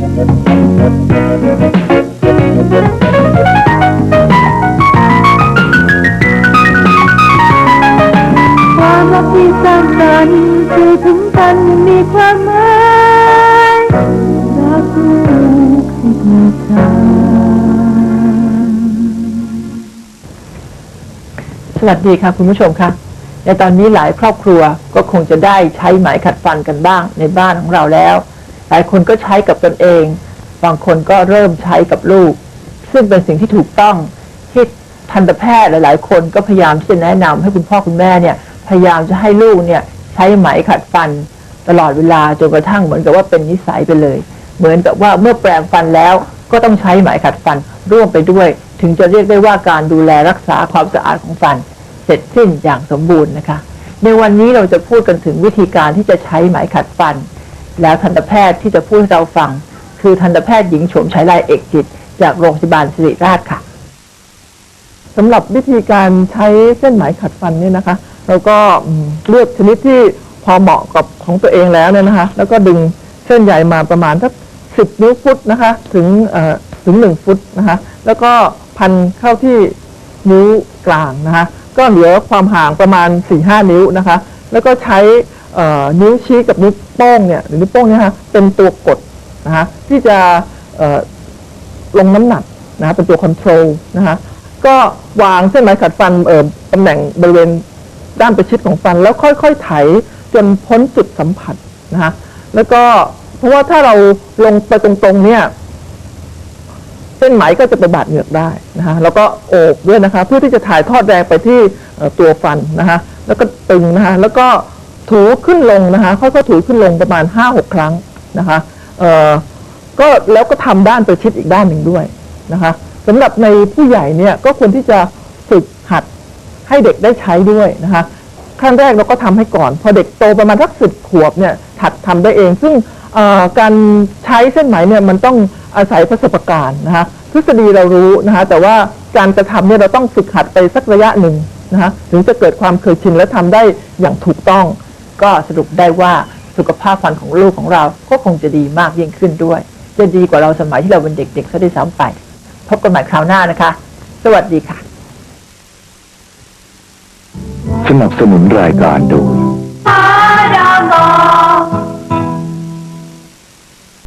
ความรักที่สร้างสรรค์คือถึงกันมีความหมายรักลูกให้เกิดทางสวัสดีค่ะคุณผู้ชมค่ะในตอนนี้หลายครอบครัวก็คงจะได้ใช้ไหมขัดฟันกันบ้างในบ้านของเราแล้ว หลายคนก็ใช้กับตนเอง บางคนก็เริ่มใช้กับลูก ซึ่งเป็นสิ่งที่ถูกต้องที่ทันตแพทย์หลาย ๆ คนก็พยายามที่จะแนะนำให้คุณพ่อคุณแม่เนี่ย พยายามจะให้ลูกเนี่ยใช้ไหมขัดฟันตลอดเวลาจนกระทั่งเหมือนกับว่าเป็นนิสัยไปเลย เหมือนกับว่าเมื่อแปรงฟันแล้วก็ต้องใช้ไหมขัดฟันร่วมไปด้วย ถึงจะเรียกได้ว่าการดูแลรักษาความสะอาดของฟัน เสร็จสิ้นอย่างสมบูรณ์นะคะ ในวันนี้เราจะพูดกันถึงวิธีการที่จะใช้ไหมขัดฟัน แล้วทันตแพทย์ที่จะพูดให้เราฟัง คือทันตแพทย์หญิงโฉมชัยลายเอกจิต จากโรงพยาบาลสิริราชค่ะสำหรับวิธีการใช้เส้นไหมขัดฟันเนี่ยนะคะเราก็เลือกชนิดที่พอเหมาะกับของตัวเองแล้วเนี่ยนะคะ แล้วก็ดึงเส้นใยมาประมาณสักสิบนิ้วฟุตนะคะ ถึงเอ่อถึงหนึ่งฟุตนะคะ แล้วก็พันเข้าที่นิ้วกลางนะคะ ก็เหลือความห่างประมาณ4ี่ห้านิ้วนะคะ แล้วก็ใช้ นิ้วชี้กับนิ้วโป้งเนี่ยหรือนิ้วโป้งเนี่ยนะเป็นตัวกดนะคะที่จะลงน้ำหนักนะคะเป็นตัวคอนโทรลนะคะก็วางเส้นไหมขัดฟันเอ่อตำแหน่งบริเวณด้านประชิดของฟัน แล้วค่อยๆไถจนพ้นจุดสัมผัสนะคะแล้วก็เพราะว่าถ้าเราลงไปตรงๆเนี่ยเส้นไหมก็จะไปบาดเหงือกได้นะคะแล้วก็โอบด้วยนะคะ เพื่อที่จะถ่ายทอดแรงไปที่ตัวฟันนะคะแล้วก็ตึงนะคะแล้วก็ ถูขึ้นลงนะคะค่อยๆถูขึ้นลงประมาณ5-6ครั้งนะคะเอ่อก็แล้วก็ทำด้านประชิดอีกด้านหนึ่งด้วยนะคะสำหรับในผู้ใหญ่เนี่ยก็ควรที่จะฝึกหัดให้เด็กได้ใช้ด้วยนะคะขั้นแรกเราก็ทำให้ก่อน พอเด็กโตประมาณสักสิบขวบเนี่ยหัดทำได้เอง ซึ่งการใช้เส้นไหมเนี่ยมันต้องอาศัยประสบการณ์นะคะทฤษฎีเรารู้นะคะแต่ว่าการกระทำเนี่ยเราต้องฝึกหัดไปสักระยะหนึ่งนะคะถึงจะเกิดความเคยชินและทำได้อย่างถูกต้อง ก็สรุปได้ว่าสุขภาพฟันของลูกของเราก็คงจะดีมากยิ่งขึ้นด้วย จะดีกว่าเราสมัยที่เราเป็นเด็กๆซะด้วยซ้ำไป พบกันใหม่คราวหน้านะคะ สวัสดีค่ะ สนับสนุนรายการโดย